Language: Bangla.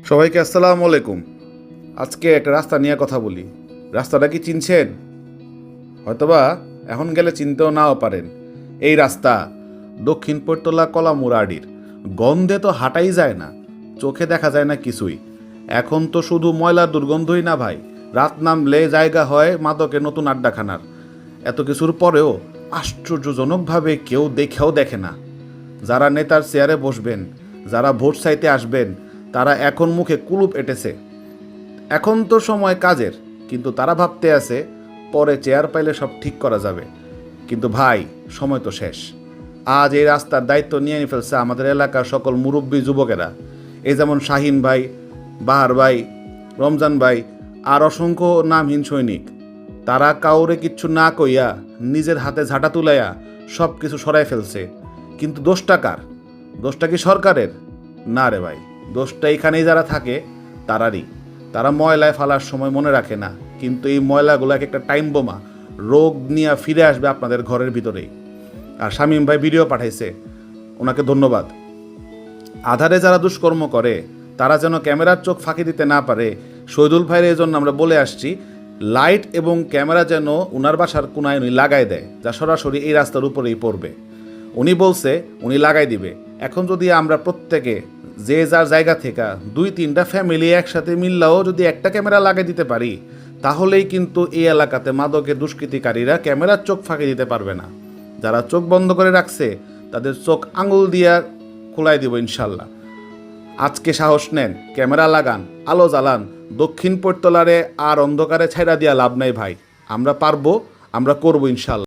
সবাইকে আসসালামু আলাইকুম। আজকে একটা রাস্তা নিয়ে কথা বলি। রাস্তাটা কি চিনছেন? হয়তোবা এখন গেলে চিনতেও নাও পারেন। এই রাস্তা দক্ষিণ পৈরতলা কলামুরাডির। গন্ধে তো হাঁটাই যায় না। চোখে দেখা যায় না কিছুই। এখন তো শুধু ময়লার দুর্গন্ধই না ভাই। রাত নামলে জায়গা হয় মাদকের নতুন আড্ডাখানার। এত কিছুর পরেও আশ্চর্যজনকভাবে কেউ দেখেও দেখে না। যারা নেতার চেয়ারে বসবেন, যারা ভোট চাইতে আসবেন তারা এখন মুখে কুলুপ এঁটেছে। এখন তো সময় কাজের, কিন্তু তারা ভাবতে আছে, পরে চেয়ার পাইলে সব ঠিক করা যাবে। কিন্তু ভাই, সময় তো শেষ। আজ এই রাস্তার দায়িত্ব নিয়ে নিয়ে ফেলছে আমাদের এলাকার সকল মুরব্বী যুবকেরা। এ যেমন শাহিন ভাই, বাহার ভাই, রমজান ভাই, আর অসংখ্য নামহীন সৈনিক। তারা কাউরে কিচ্ছু না কইয়া, নিজের হাতে ঝাঁটা তুলাইয়া সব কিছু সরাই ফেলছে। কিন্তু দোষটা কার? দোষটা কি সরকারের? না রে ভাই। দোষটা এখানেই যারা থাকে, তারারই। তারা ময়লায় ফালার সময় মনে রাখে না, কিন্তু এই ময়লাগুলোকে একটা টাইম বোমা, রোগ নিয়ে ফিরে আসবে আপনাদের ঘরের ভিতরেই। আর শামীম ভাই ভিডিও পাঠাইছে। ওনাকে ধন্যবাদ। আধারে যারা দুষ্কর্ম করে, তারা যেন ক্যামেরার চোখ ফাঁকি দিতে না পারে, শহীদুল ভাইয়ের এই জন্য আমরা বলে আসছি, লাইট এবং ক্যামেরা যেন উনার বাসার কোনায় উনি লাগাই দেয়, যা সরাসরি এই রাস্তার উপরেই পড়বে। উনি বলছে, উনি লাগাই দিবে। এখন যদি আমরা প্রত্যেকে যে যার জায়গা থেকে দুই তিনটা ফ্যামিলি একসাথে মিললেও যদি একটা ক্যামেরা লাগিয়ে দিতে পারি, তাহলেই কিন্তু এই এলাকাতে মাদকের দুষ্কৃতিকারীরা ক্যামেরার চোখ ফাঁকি দিতে পারবে না। যারা চোখ বন্ধ করে রাখছে, তাদের চোখ আঙুল দিয়া খোলাই দিব ইনশাল্লাহ। আজকে সাহস নেন ক্যামেরা লাগান, আলো জ্বালান, দক্ষিণ পৈরতলারে আর অন্ধকারে ছাইরা দিয়া লাভ নাই ভাই। আমরা পারব, আমরা করব ইনশাল্লাহ।